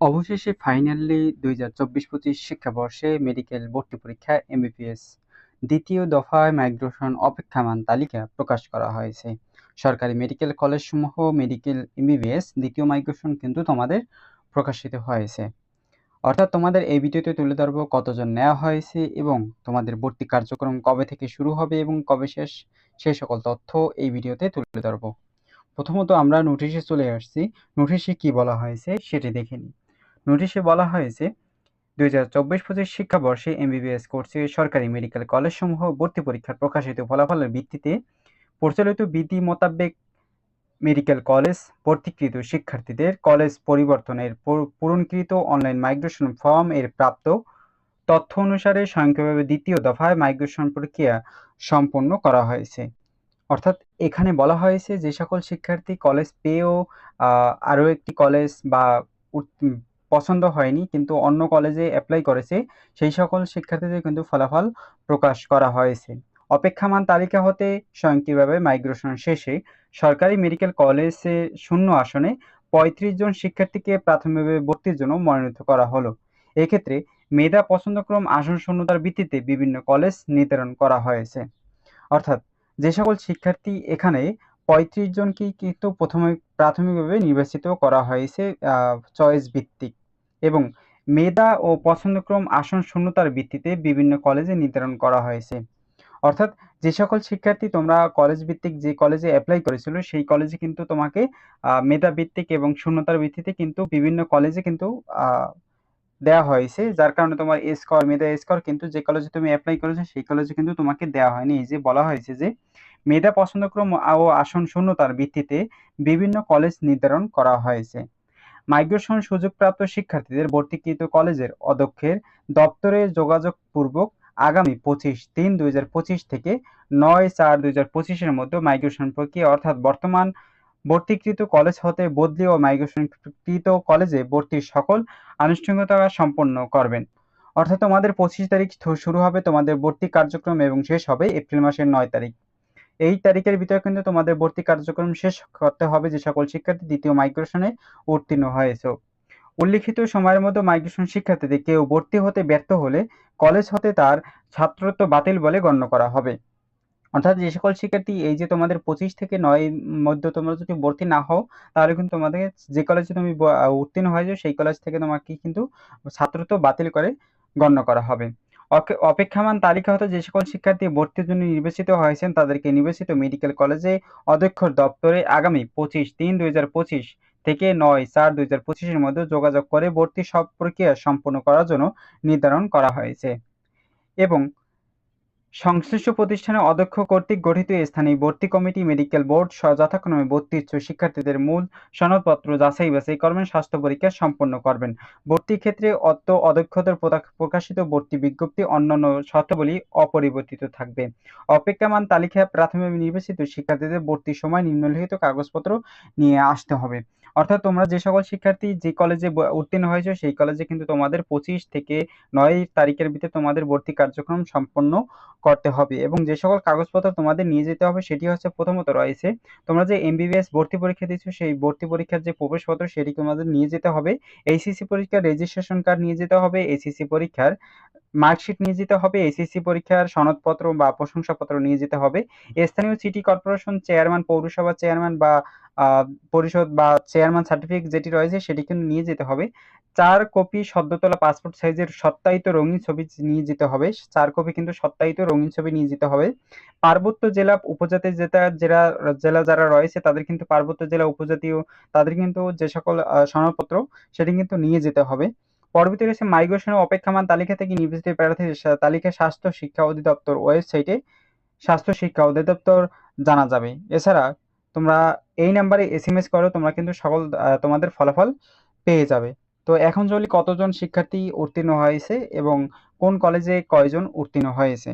অবশেষে ফাইনালি দুই হাজার চব্বিশ পঁচিশ শিক্ষাবর্ষে মেডিকেল ভর্তি পরীক্ষা এমবিবিএস দ্বিতীয় দফায় মাইগ্রেশন অপেক্ষামান তালিকা প্রকাশ করা হয়েছে। সরকারি মেডিকেল কলেজসমূহ মেডিকেল এমবিবিএস দ্বিতীয় মাইগ্রেশন কিন্তু তোমাদের প্রকাশিত হয়েছে। অর্থাৎ তোমাদের এই ভিডিওতে তুলে ধরবো কতজন নেওয়া হয়েছে এবং তোমাদের ভর্তি কার্যক্রম কবে থেকে শুরু হবে এবং কবে শেষ সেই সকল তথ্য এই ভিডিওতে তুলে ধরবো। প্রথমত আমরা নোটিশে চলে আসছি। নোটিশে কি বলা হয়েছে সেটি দেখে নিই। নোটিশে বলা হয়েছে, দুই হাজার চব্বিশ পঁচিশ শিক্ষাবর্ষে এমবিবিএস কোর্সে সরকারি মেডিকেল কলেজসমূহ ভর্তি পরীক্ষার প্রকাশিত ফলাফলের ভিত্তিতে প্রচলিত বিধি মোতাবেক মেডিকেল কলেজ ভর্তিকৃত শিক্ষার্থীদের কলেজ পরিবর্তনের পূরণকৃত অনলাইন মাইগ্রেশন ফর্ম এর প্রাপ্ত তথ্য অনুসারে স্বয়ংক্রিয়ভাবে দ্বিতীয় দফায় মাইগ্রেশন প্রক্রিয়া সম্পন্ন করা হয়েছে। অর্থাৎ এখানে বলা হয়েছে যে সকল শিক্ষার্থী কলেজ পেয়েও আরও একটি কলেজ বা পছন্দ হয়নি, কিন্তু অন্য কলেজে অ্যাপ্লাই করেছে। সেই সকল শিক্ষার্থীদের কিন্তু ফলাফল প্রকাশ করা হয়েছে। অপেক্ষামান তালিকা হতে স্বয়ংক্রিয়ভাবে মাইগ্রেশন শেষে সরকারি মেডিকেল কলেজে শূন্য আসনে পঁয়ত্রিশ জন শিক্ষার্থীকে প্রাথমিকভাবে ভর্তির জন্য মনোনীত করা হলো। এক্ষেত্রে মেধা পছন্দক্রম আসন শূন্যতার ভিত্তিতে বিভিন্ন কলেজ নির্ধারণ করা হয়েছে। অর্থাৎ যে সকল শিক্ষার্থী এখানে পঁয়ত্রিশ জনকেই কিন্তু প্রথমে প্রাথমিকভাবে নির্বাচিত করা হয়েছে চয়েস ভিত্তিক। এবং মেধা ও পছন্দক্রম আসন শূন্যতার ভিত্তিতে বিভিন্ন কলেজে নির্ধারণ করা হয়েছে। অর্থাৎ যে সকল শিক্ষার্থী তোমরা কলেজ ভিত্তিক যে কলেজে অ্যাপ্লাই করেছিল, সেই কলেজে কিন্তু তোমাকে মেধা ভিত্তিক এবং শূন্যতার ভিত্তিতে কিন্তু বিভিন্ন কলেজে কিন্তু দেওয়া হয়েছে। যার কারণে তোমার স্কোর মেধা স্কোর কিন্তু যে কলেজে তুমি অ্যাপ্লাই করেছ, সেই কলেজে কিন্তু তোমাকে দেওয়া হয়নি। এই যে বলা হয়েছে যে, মেধা পছন্দক্রম ও আসন শূন্যতার ভিত্তিতে বিভিন্ন কলেজ নির্ধারণ করা হয়েছে। মাইগ্রেশন সুযোগপ্রাপ্ত শিক্ষার্থীদের ভর্তিকৃত কলেজের অধ্যক্ষের দপ্তরে যোগাযোগপূর্বক আগামী পঁচিশ তিন দুই হাজার পঁচিশ থেকে নয় চার দুই হাজার পঁচিশের মধ্যে মাইগ্রেশন প্রক্রিয়া অর্থাৎ বর্তমান ভর্তিকৃত কলেজ হতে বদলি ও মাইগ্রেশনকৃত কলেজে ভর্তির সকল আনুষ্ঠানিকতা সম্পন্ন করবেন। অর্থাৎ তোমাদের পঁচিশ তারিখ শুরু হবে তোমাদের ভর্তি কার্যক্রম এবং শেষ হবে এপ্রিল মাসের নয় তারিখ। এই তারিখের ভিতরে কিন্তু তোমাদের ভর্তি কার্যক্রম শেষ করতে হবে যে সকল শিক্ষার্থী দ্বিতীয় মাইগ্রেশনে উত্তীর্ণ হয়েছে। উল্লিখিত সময়ের মধ্যে মাইগ্রেশন শিক্ষার্থীদের কেউ ভর্তি হতে ব্যর্থ হলে কলেজ হতে তার ছাত্রত্ব বাতিল বলে গণ্য করা হবে। অর্থাৎ যে সকল শিক্ষার্থী এই যে তোমাদের পঁচিশ থেকে নয় মধ্যে তোমরা যদি ভর্তি না হও, তাহলে কিন্তু তোমাদের যে কলেজে তুমি উত্তীর্ণ হয়ে যাও সেই কলেজ থেকে তোমাকে কিন্তু ছাত্রত্ব বাতিল করে গণ্য করা হবে। অপেক্ষামান তালিকা হতে যে সকল শিক্ষার্থী ভর্তির জন্য নির্বাচিত হয়েছেন, তাদেরকে নির্বাচিত মেডিকেল কলেজে অধ্যক্ষর দপ্তরে আগামী পঁচিশ তিন দুই থেকে নয় চার দুই হাজার পঁচিশের মধ্যে যোগাযোগ করে ভর্তি সব প্রক্রিয়া সম্পন্ন করার জন্য নির্ধারণ করা হয়েছে। এবং সংশ্লিষ্ট প্রতিষ্ঠানের অধ্যক্ষ কর্তৃক গঠিত স্থানীয় ভর্তি কমিটি, মেডিকেল বোর্ড যথাক্রমে ভর্তিচ্ছু শিক্ষার্থীদের মূল সনদপত্র যাচাই বাছাই করবেন স্বাস্থ্য পরীক্ষা সম্পন্ন করবেন। ভর্তির ক্ষেত্রে অত্য অধ্যক্ষদের প্রকাশিত ভর্তি বিজ্ঞপ্তি অন্যান্য শর্তাবলী অপরিবর্তিত থাকবে। অপেক্ষামান তালিকায় প্রাথমিক নির্বাচিত শিক্ষার্থীদের ভর্তির সময় নিম্নলিখিত কাগজপত্র নিয়ে আসতে হবে। অর্থাৎ তোমরা যে সকল শিক্ষার্থী যে কলেজে উত্তীর্ণ হয়েছে, সেই কলেজে কিন্তু তোমাদের পঁচিশ থেকে নয় তারিখের ভিতরে তোমাদের ভর্তি কার্যক্রম সম্পন্ন করতে হবে এবং যে সকল কাগজপত্র তোমাদের নিয়ে যেতে হবে সেটি হচ্ছে প্রথমত রয়েছে, তোমরা যে এমবিবিএস ভর্তি পরীক্ষা দিচ্ছ সেই ভর্তি পরীক্ষার যে প্রবেশপত্র সেটি তোমাদের নিয়ে যেতে হবে এইসিসি পরীক্ষার রেজিস্ট্রেশন কার্ড নিয়ে যেতে হবে এসিসি পরীক্ষার মার্কশিট নিয়ে যেতে হবে এসএসসি পরীক্ষার সনদপত্র বা প্রশংসাপত্র নিয়ে যেতে হবে। স্থানীয় সিটি কর্পোরেশন চেয়ারম্যান, পৌরসভা চেয়ারম্যান বা পরিষদ বা চেয়ারম্যান সার্টিফিকেট যেটি রয়েছে সেটি কিন্তু নিয়ে যেতে হবে। চার কপি সদ্যতলা পাসপোর্ট সাইজের সত্যায়িত রঙিন ছবি নিয়ে যেতে হবে। চার কপি কিন্তু সত্যায়িত রঙিন ছবি নিয়ে যেতে হবে। পার্বত্য জেলা উপজাতি যেটা জেলা জেলা যারা রয়েছে তাদের কিন্তু পার্বত্য জেলা উপজাতীয়, তাদের কিন্তু যে সকল সনদপত্র সেটি কিন্তু নিয়ে যেতে হবে। পরবর্তী রয়েছে মাইগ্রেশন অপেক্ষামান তালিকা থেকে নির্বাচিত প্রার্থীর তালিকা স্বাস্থ্য শিক্ষা অধিদপ্তর ওয়েবসাইটে স্বাস্থ্য শিক্ষা অধিদপ্তর জানা যাবে। এছাড়া তোমরা এই নাম্বারে এস এম এস করো, তোমরা কিন্তু সকল তোমাদের ফলাফল পেয়ে যাবে। তো এখন চলি কতজন শিক্ষার্থী উত্তীর্ণ হয়েছে এবং কোন কলেজে কয়জন উত্তীর্ণ হয়েছে?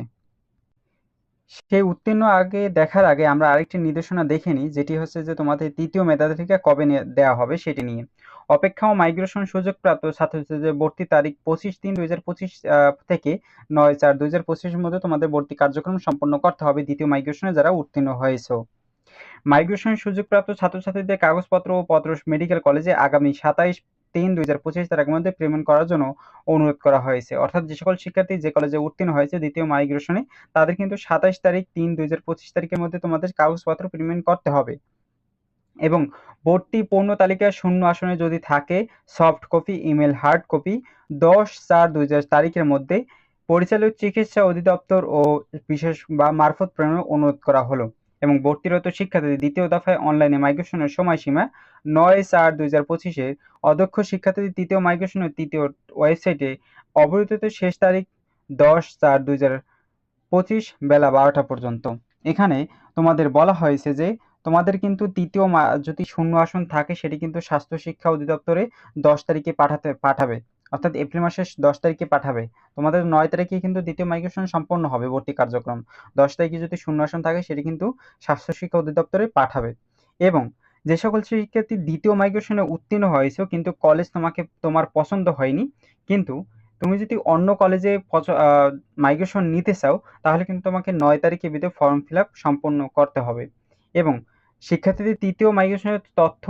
সেই উত্তীর্ণ আগে দেখার আগে আমরা আরেকটি নির্দেশনা দেখে নিই, যেটি হচ্ছে যে তোমাদের তৃতীয় মেধাতালিকা কবে দেওয়া হবে সেটি নিয়ে। অপেক্ষা ও মাইগ্রেশন সুযোগপ্রাপ্ত ছাত্রছাত্রীদের ভর্তি তারিখ পঁচিশ তিন দুই হাজার পঁচিশ থেকে নয় চার দুই হাজার মধ্যে তোমাদের ভর্তি কার্যক্রম সম্পন্ন করতে হবে। দ্বিতীয় মাইগ্রেশনে যারা উত্তীর্ণ হয়েছে। মাইগ্রেশন সুযোগপ্রাপ্ত ছাত্রছাত্রীদের কাগজপত্র ও পত্র মেডিকেল কলেজে আগামী সাতাইশ তিন দুই হাজার পঁচিশ তারিখের মধ্যে পেমেন্ট করার জন্য অনুরোধ করা হয়েছে। অর্থাৎ যে সকল শিক্ষার্থী যে কলেজে উত্তীর্ণ হয়েছে দ্বিতীয় মাইগ্রেশনে তাদের কিন্তু সাতাইশ তারিখ তিন দুই হাজার পঁচিশ তারিখের মধ্যে তোমাদের কাগজপত্র পেমেন্ট করতে হবে। এবং ভর্তি পূর্ণ তালিকায় শূন্য আসনে যদি থাকে soft copy email hard copy দশ চার দুই তারিখের মধ্যে পরিচালক, চিকিৎসা অধিদপ্তর ও বিশেষ বা মারফত প্রেরণের অনুরোধ করা হলো। এবং ভর্তিরত শিক্ষার্থীদের দ্বিতীয় দফায় অনলাইনে মাইগ্রেশনের সময়সীমা নয় চার দুই হাজার পঁচিশের। অধ্যক্ষ শিক্ষার্থীদের তৃতীয় মাইগ্রেশনের তৃতীয় ওয়েবসাইটে অবরোধিত শেষ তারিখ দশ চার দুই হাজার পঁচিশ বেলা বারোটা পর্যন্ত। এখানে তোমাদের বলা হয়েছে যে তোমাদের কিন্তু তৃতীয় যদি শূন্য আসন থাকে, সেটি কিন্তু স্বাস্থ্য শিক্ষা অধিদপ্তরে দশ তারিখে পাঠাতে, পাঠাবে। অর্থাৎ এপ্রিল মাসের দশ তারিখে পাঠাবে। তোমাদের নয় তারিখে কিন্তু দ্বিতীয় মাইগ্রেশন সম্পন্ন হবে ভর্তি কার্যক্রম। দশ তারিখে যদি শূন্য আসন থাকে, সেটি কিন্তু স্বাস্থ্য শিক্ষা অধিদপ্তরে পাঠাবে। এবং যে সকল শিক্ষার্থী দ্বিতীয় মাইগ্রেশনে উত্তীর্ণ হয়েছে, কিন্তু কলেজ তোমাকে, তোমার পছন্দ হয়নি, কিন্তু তুমি যদি অন্য কলেজে মাইগ্রেশন নিতে চাও, তাহলে কিন্তু তোমাকে নয় তারিখের ভিতরে ফর্ম ফিল সম্পন্ন করতে হবে। এবং শিক্ষার্থীদের তৃতীয় মাইগ্রেশনের তথ্য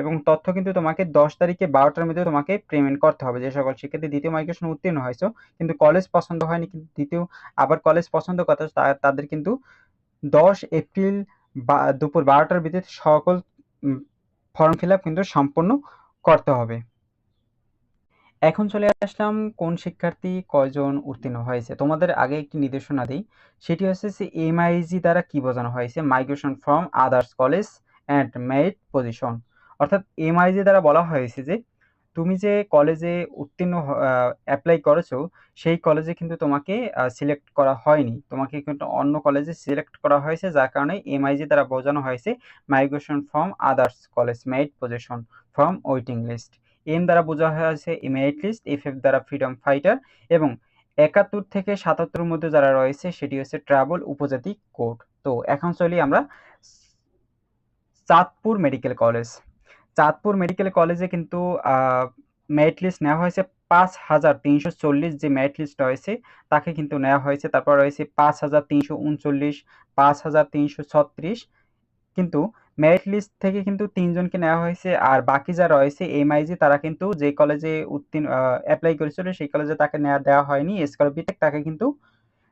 এবং তথ্য কিন্তু তোমাকে দশ তারিখে বারোটার মধ্যে তোমাকে পেমেন্ট করতে হবে। যে সকল শিক্ষার্থী দ্বিতীয় মাইগ্রেশন উত্তীর্ণ হয়েছে, কিন্তু কলেজ পছন্দ হয়নি, কিন্তু দ্বিতীয়, আবার কলেজ পছন্দ করতে তাদের কিন্তু দশ এপ্রিল বা, দুপুর বারোটার ভিতরে সকল ফর্ম ফিল আপ কিন্তু সম্পন্ন করতে হবে। এখন চলে আসলাম কোন শিক্ষার্থী কয়জন উত্তীর্ণ হয়েছে। তোমাদের আগে একটি নির্দেশনা দিই, সেটি হচ্ছে যে এমআইজি দ্বারা কি বোঝানো হয়েছে? Migration from others college and merit position অর্থাৎ এমআইজি দ্বারা বলা হয়েছে যে তুমি যে কলেজে উত্তীর্ণ অ্যাপ্লাই করেছ, সেই কলেজে কিন্তু তোমাকে সিলেক্ট করা হয়নি। তোমাকে কিন্তু অন্য কলেজে সিলেক্ট করা হয়েছে, যার কারণে এমআইজি দ্বারা বোঝানো হয়েছে migration from others college merit position from waiting list M দ্বারা বোঝা হয়েছে ইমেরিট লিস্ট, এফ এফ দ্বারা ফ্রিডম ফাইটার এবং একাত্তর থেকে সাতাত্তর মধ্যে যারা রয়েছে সেটি হচ্ছে ট্রাভেল উপজাতি কোড। তো এখন চলি আমরা Chandpur medical college. Chandpur medical কলেজে কিন্তু মেরিট লিস্ট নেওয়া হয়েছে পাঁচ হাজার তিনশো চল্লিশ, যে মেরিট লিস্ট রয়েছে তাকে কিন্তু নেওয়া হয়েছে। তারপর রয়েছে পাঁচ হাজার তিনশো উনচল্লিশ, পাঁচ হাজার তিনশো ছত্রিশ কিন্তু মেরিট লিস্ট থেকে কিন্তু তিনজনকে নেওয়া হয়েছে আর বাকি যা রয়েছে এমআইজি তারা কিন্তু যে কলেজে উত্তীর্ণ অ্যাপ্লাই করেছিল সেই কলেজে তাকে নেওয়া দেওয়া হয়নি। স্কলার বিটেক তাকে কিন্তু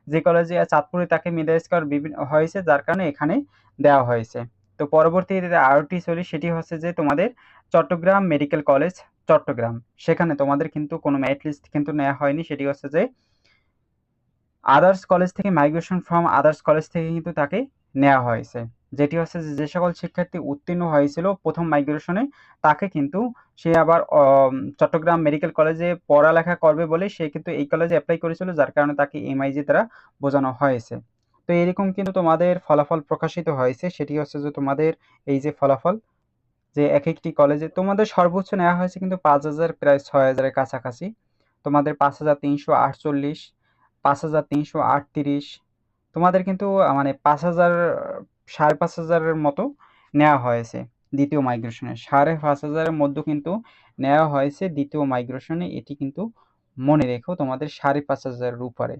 যে কলেজে চাঁদপুরে তাকে মেধা স্কোয়ার বিভিন্ন হয়েছে, যার কারণে এখানে দেওয়া হয়েছে। তো পরবর্তীতে আরটি চলি, সেটি হচ্ছে যে তোমাদের চট্টগ্রাম মেডিকেল কলেজ চট্টগ্রাম। সেখানে তোমাদের কিন্তু কোনো মেরিট লিস্ট কিন্তু নেওয়া হয়নি। সেটি হচ্ছে যে আদার্স কলেজ থেকে মাইগ্রেশন ফ্রম আদার্স কলেজ থেকে কিন্তু তাকে নেওয়া হয়েছে। যেটি হচ্ছে যে সকল শিক্ষার্থী উত্তীর্ণ হয়েছিল প্রথম মাইগ্রেশনে তাকে কিন্তু সে আবার চট্টগ্রাম মেডিকেল কলেজে পড়ালেখা করবে বলে সে কিন্তু এই কলেজে অ্যাপ্লাই করেছিল, যার কারণে তাকে এমআইজি দ্বারা বোঝানো হয়েছে। তো এরকম কিন্তু তোমাদের ফলাফল প্রকাশিত হয়েছে, সেটি হচ্ছে যে তোমাদের এই যে ফলাফল, যে এক একটি কলেজে তোমাদের সর্বোচ্চ নেওয়া হয়েছে কিন্তু পাঁচ হাজার, প্রায় ছয় হাজারের কাছাকাছি। তোমাদের পাঁচ হাজার তিনশো আটচল্লিশ, পাঁচ হাজার তিনশো আটত্রিশ, তোমাদের কিন্তু মানে পাঁচ হাজার সাড়ে পাঁচ হাজারের মতো নেওয়া হয়েছে দ্বিতীয় মাইগ্রেশনে। সাড়ে পাঁচ হাজারের মধ্যে কিন্তু নেওয়া হয়েছে দ্বিতীয় মাইগ্রেশনে। এটি কিন্তু মনে রেখো তোমাদের সাড়ে পাঁচ হাজারের উপরে।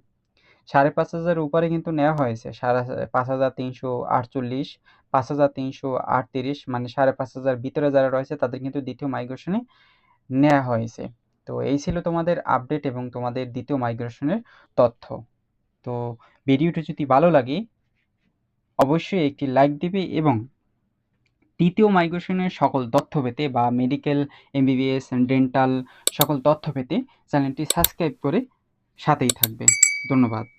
সাড়ে পাঁচ হাজারের উপরে কিন্তু নেওয়া হয়েছে। সাড়ে পাঁচ হাজার তিনশো আটচল্লিশ, পাঁচ হাজার তিনশো আটত্রিশ মানে সাড়ে পাঁচ হাজার ভিতরে যারা রয়েছে তাদের কিন্তু দ্বিতীয় মাইগ্রেশনে নেওয়া হয়েছে। তো এই ছিল তোমাদের আপডেট এবং তোমাদের দ্বিতীয় মাইগ্রেশনের তথ্য। তো ভিডিওটি যদি ভালো লাগে অবশ্যই একটি লাইক দিবে এবং তৃতীয় মাইগ্রেশনের সকল তথ্য পেতে বা মেডিকেল এমবিবিএস ডেন্টাল সকল তথ্য পেতে চ্যানেলটি সাবস্ক্রাইব করে সাথেই থাকবে। ধন্যবাদ।